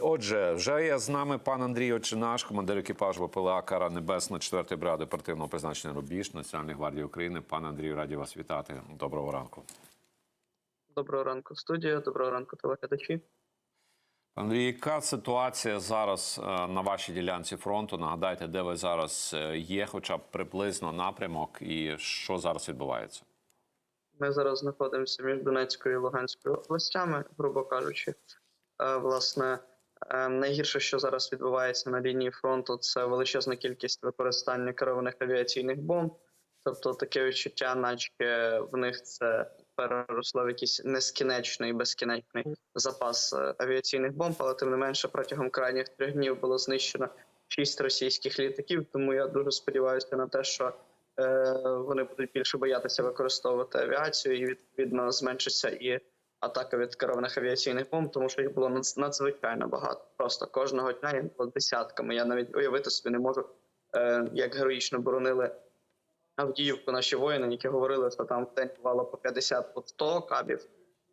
Отже, вже є з нами пан Андрій Очинаш, командир екіпажу ВПЛА Кара Небесна 4-ї бригади оперативного призначення Рубіж Національної гвардії України. Пане Андрію, раді вас вітати. Доброго ранку. Доброго ранку, студія. Доброго ранку, телеглядачі. Андрій, яка ситуація зараз е, на вашій ділянці фронту? Нагадайте, де ви зараз е, є, хоча б приблизно напрямок, і що зараз відбувається? Ми зараз знаходимося між Донецькою і Луганською областями, грубо кажучи. Е, Власне, найгірше, що зараз відбувається на лінії фронту, це величезна кількість використання керованих авіаційних бомб. Тобто таке відчуття, наче в них це переросло в якийсь нескінчений, безкінечний запас е, авіаційних бомб, але тим не менше протягом крайніх трьох днів було знищено шість російських літаків. Тому я дуже сподіваюся на те, що е, вони будуть більше боятися використовувати авіацію, і відповідно зменшиться і атака від керованих авіаційних бомб, тому що їх було надзвичайно багато. Просто кожного дня їх було десятками. Я навіть уявити собі не можу, е, як героїчно боронили Авдіївку наші воїни, які говорили, що там в день бувало по 50 по 100 кабів,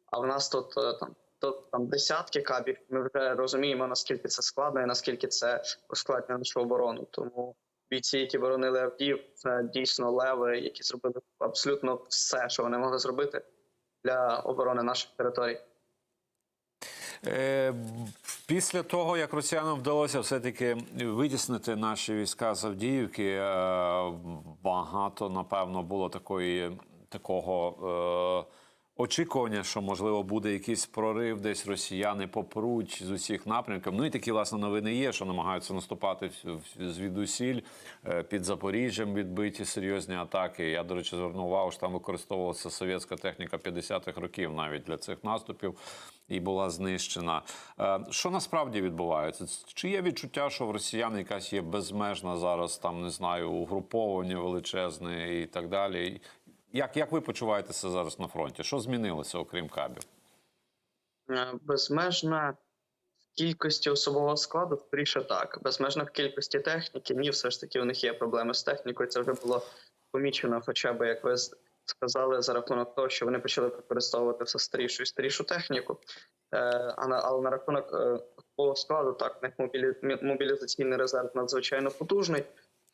а в нас тут е, там. Тут там десятки кабів. Ми вже розуміємо наскільки це складно і наскільки це ускладнює нашу оборону. Тому бійці, які боронили Авдіїв, це дійсно леви, які зробили абсолютно все, що вони могли зробити для оборони наших територій. Е, Після того, як росіянам вдалося все-таки витіснити наші війська з Авдіївки, е, багато, напевно, було такої, такого е, очікування, що, можливо, буде якийсь прорив, десь росіяни попруть з усіх напрямків. Ну і такі, власне, новини є, що намагаються наступати звідусіль. Е, Під Запоріжжям відбиті серйозні атаки. Я, до речі, звернув увагу, що там використовувалася совєтська техніка 50-х років навіть для цих наступів і була знищена. Е, Що насправді відбувається? Чи є відчуття, що в росіян якась є безмежна зараз там, не знаю, угруповання величезне і так далі? Як, як ви почуваєтеся зараз на фронті? Що змінилося, окрім кабів? Е, Безмежна в кількості особового складу, скоріше так. Безмежна в кількості техніки. Ні, все ж таки у них є проблеми з технікою. Це вже було помічено, хоча б як ви сказали, за рахунок того, що вони почали використовувати все старішу і старішу техніку. Е, але на рахунок е, особового складу, так, в них мобілі, мобілізаційний резерв надзвичайно потужний.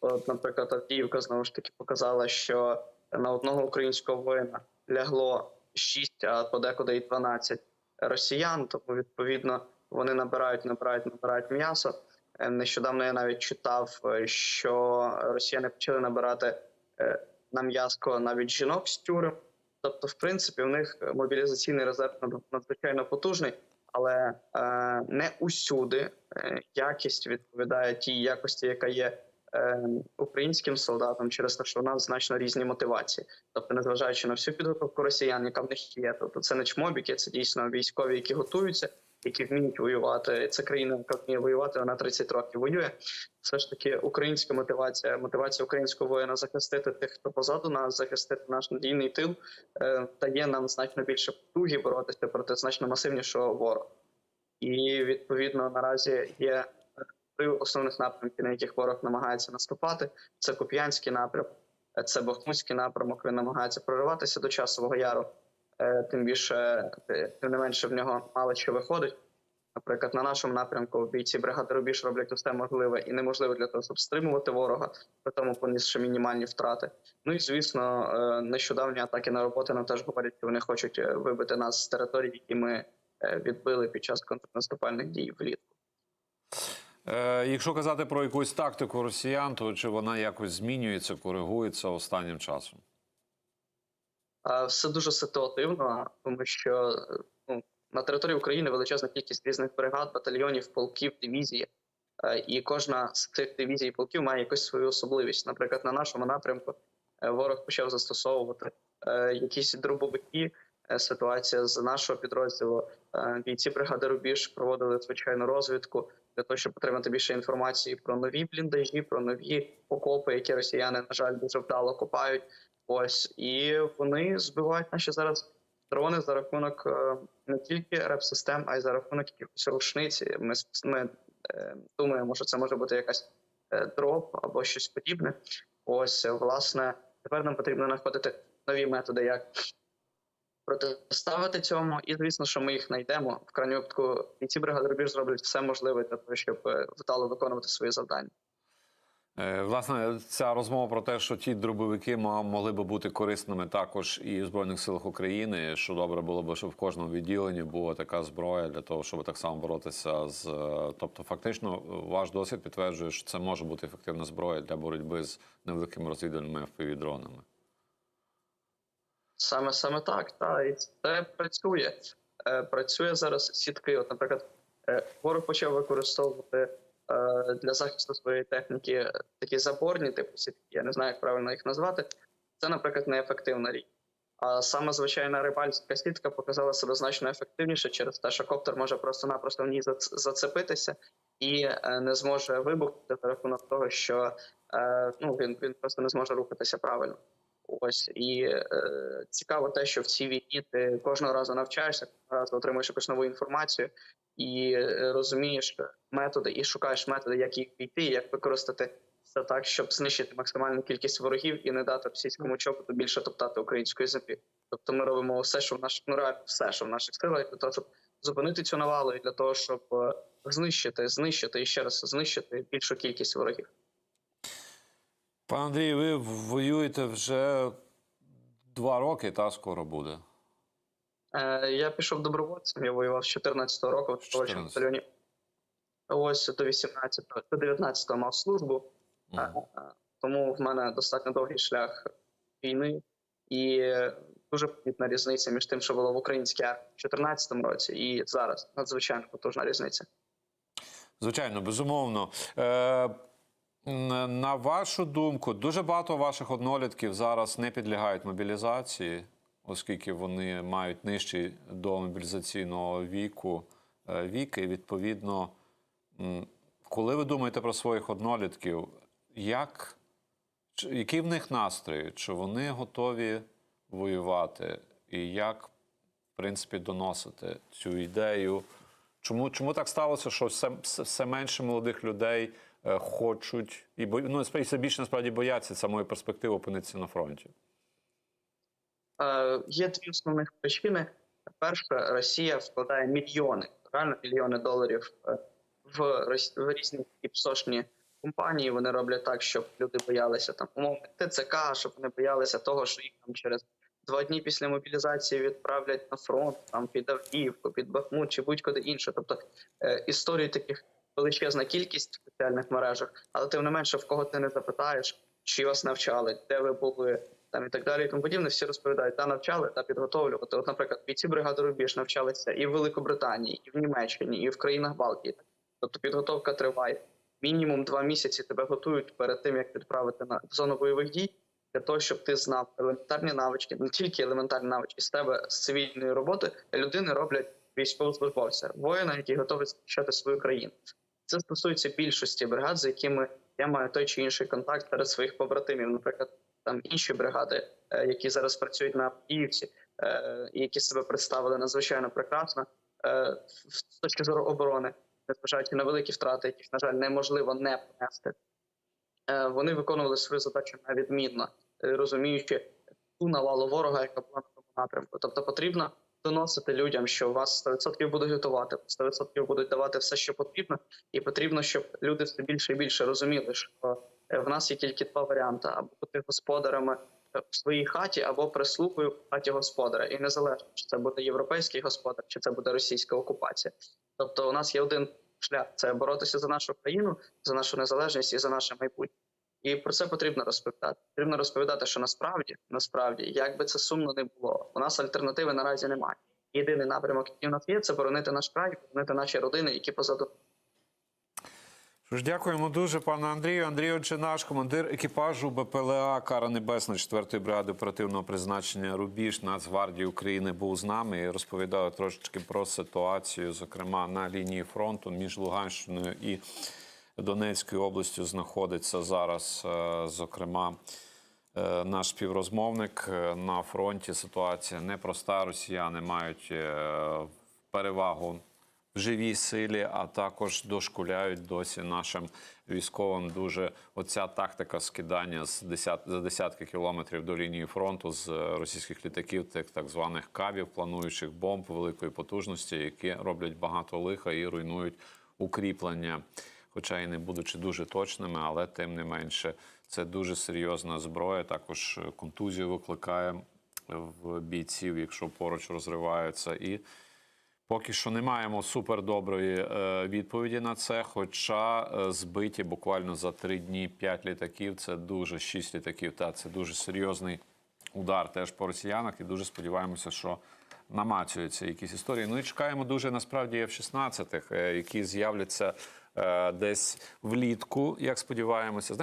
От, наприклад, Авдіївка знову ж таки показала, що на одного українського воїна лягло 6, а подекуди і 12 росіян. Тому відповідно вони набирають, набирають, набирають м'ясо. Е, Нещодавно я навіть читав, е, що росіяни почали набирати е, на м'яско навіть жінок з тюрем. Тобто, в принципі, у них мобілізаційний резерв над- надзвичайно потужний, але е, не усюди якість відповідає тій якості, яка є українським солдатам, через те, що у нас значно різні мотивації. Тобто, незважаючи на всю підготовку росіян, яка в них є, тобто це не чмобіки, це дійсно військові, які готуються, які вміють воювати. Це країна, яка вміє воювати, вона 30 років воює. Все ж таки, українська мотивація, мотивація українського воїна захистити тих, хто позаду нас, захистити наш надійний тил, е, дає нам значно більше потуги боротися проти значно масивнішого ворога. І відповідно наразі є е, три основних напрямки, на яких ворог намагається наступати. Це Куп'янський напрямок, це Бахмутський напрямок. Він намагається прориватися до часового яру. Е, Тим більше, е, тим не менше, в нього мало що виходить. Наприклад, на нашому напрямку бійці бригади Рубіж роблять усе можливе і неможливе для того, щоб стримувати ворога, при тому понісши мінімальні втрати. Ну і звісно, е, нещодавні атаки на роботи нам теж говорять, що вони хочуть вибити нас з територій, які ми відбили під час контрнаступальних дій влітку. Е, якщо казати про якусь тактику росіян, то чи вона якось змінюється, коригується останнім часом? Все дуже ситуативно, тому що е, ну, на території України величезна кількість різних бригад, батальйонів, полків, дивізій. Е, І кожна з цих дивізій полків має якусь свою особливість. Наприклад, на нашому напрямку е, ворог почав застосовувати е, якісь дробовики. Е, Ситуація з нашого підрозділу е, бійці бригади Рубіж проводили звичайну розвідку для того, щоб отримати більше інформації про нові бліндажі, про нові окопи, які росіяни, на жаль, дуже вдало копають. Ось і вони збивають наші зараз дрони за рахунок е, не тільки реп-систем, а й за рахунок якихось рушниць. Ми, ми е, думаємо, що це може бути якась е, дроп або щось подібне. Ось, власне, тепер нам потрібно знаходити нові методи, як протиставити цьому. І звісно, що ми їх знайдемо. В крайньому випадку бійці бригади Рубіж зроблять все можливе для того, щоб е, вдало виконувати свої завдання. Е, Власне, ця розмова про те, що ті дробовики могли би бути корисними також і в Збройних силах України, що добре було б, щоб в кожному відділенні була така зброя для того, щоб так само боротися з. е, Тобто, фактично, ваш досвід підтверджує, що це може бути ефективна зброя для боротьби з невеликими розвідувальними FPV-дронами. Саме саме так, та і це працює. Е, працює зараз сітки. От, наприклад, е, ворог почав використовувати е, для захисту своєї техніки е, такі заборні типу сітки. Я не знаю, як правильно їх назвати. Це, наприклад, неефективна річ. А саме звичайна рибальська сітка показала себе значно ефективніше через те, що коптер може просто-напросто в ній зацепитися і е, не зможе вибухнути за рахунок того, що е, ну, він, він просто не зможе рухатися правильно. Ось і е, цікаво те, що в цій війні ти кожного разу навчаєшся, кожного разу отримуєш якусь нову інформацію і е, розумієш методи, і шукаєш методи, як їх піти, як використати це так, щоб знищити максимальну кількість ворогів і не дати російському чопоту більше топтати української землі. Тобто ми робимо все, що в наш ну реально все, що в наших силах, для того, щоб зупинити цю навалу, і для того, щоб е, знищити, знищити і ще раз знищити більшу кількість ворогів. Пане Андрію, ви воюєте вже два роки, та скоро буде. Е, я пішов добровольцем, я воював з 14-го року в добровольчому батальйоні. Ось до 18-го, до 19-го мав службу. Е, е, тому в мене достатньо довгий шлях війни і дуже помітна різниця між тим, що було в українській армії в 14-му році, і зараз надзвичайно потужна різниця. Звичайно, безумовно. Е, на вашу думку, дуже багато ваших однолітків зараз не підлягають мобілізації, оскільки вони мають нижчий до мобілізаційного віку е, вік. І відповідно, коли ви думаєте про своїх однолітків, як, який в них настрій? Чи вони готові воювати? І як, в принципі, доносити цю ідею? Чому, чому так сталося, що все, все, менше молодих людей е, хочуть і ну, насправді, все більше насправді бояться самої перспективи опинитися на фронті? Е, є дві основних причини. Перша, Росія вкладає мільйони, реально мільйони доларів е, в, в різні псошні компанії. Вони роблять так, щоб люди боялися там умовно ТЦК, щоб вони боялися того, що їх там через два дні після мобілізації відправлять на фронт, там під Авдіївку, під Бахмут чи будь-куди інше. Тобто е, історій таких величезна кількість в соціальних мережах, але тим не менше, в кого ти не запитаєш, чи вас навчали, де ви були, там і так далі, і тому подібне, всі розповідають, та навчали, та підготовлювати. От, наприклад, бійці бригади Рубіж навчалися і в Великобританії, і в Німеччині, і в країнах Балтії. Тобто підготовка триває. Мінімум два місяці тебе готують перед тим, як відправити на зону бойових дій, для того, щоб ти знав елементарні навички, не тільки елементарні навички з тебе з цивільної роботи людини роблять військовослужбовця, воїна, який готовий захищати свою країну. Це стосується більшості бригад, з якими я маю той чи інший контакт серед своїх побратимів. Наприклад, там інші бригади, е, які зараз працюють на Авдіївці, е, які себе представили надзвичайно прекрасно е, з точки зору оборони, незважаючи на великі втрати, яких, на жаль, неможливо не понести. Вони виконували свою задачу на відмінно, розуміючи ту навалу ворога, яка була на тому напрямку. Тобто потрібно доносити людям, що вас 100% будуть готувати, 100% будуть давати все, що потрібно, і потрібно, щоб люди все більше і більше розуміли, що е, в нас є тільки два варіанти: або бути господарями е, в своїй хаті, або прислугою в хаті господаря. І незалежно, чи це буде європейський господар, чи це буде російська окупація. Тобто, у нас є один шлях: це боротися за нашу країну, за нашу незалежність і за наше майбутнє. І про це потрібно розповідати. Потрібно розповідати, що насправді, насправді, як би це сумно не було, у нас альтернативи наразі немає. Єдиний напрямок, який у нас є, це боронити наш край, боронити наші родини, які позаду. Що ж, дякуємо дуже, пане Андрію. Андрій Отже, наш командир екіпажу БПЛА Кара Небесна 4-ї бригади оперативного призначення Рубіж Нацгвардії України був з нами і розповідав трошечки про ситуацію, зокрема на лінії фронту між Луганщиною і Донецькою областю знаходиться зараз, е, зокрема. Е, Наш співрозмовник е, на фронті ситуація непроста. Росіяни мають перевагу в живій силі, а також дошкуляють досі нашим військовим. Дуже оця тактика скидання з десят, за десятки кілометрів до лінії фронту з російських літаків, тих так званих кабів, плануючих бомб великої потужності, які роблять багато лиха і руйнують укріплення. Хоча і не будучи дуже точними, але тим не менше, це дуже серйозна зброя. Також е, контузію викликає в бійців, якщо поруч розриваються. І поки що не маємо супердоброї е, відповіді на це. Хоча е, збиті буквально за три дні п'ять літаків, це дуже шість літаків. Та це дуже серйозний удар теж по росіянах. І дуже сподіваємося, що намацюються якісь історії. Ну і чекаємо дуже насправді F-16, е, які з'являться десь влітку, як сподіваємося.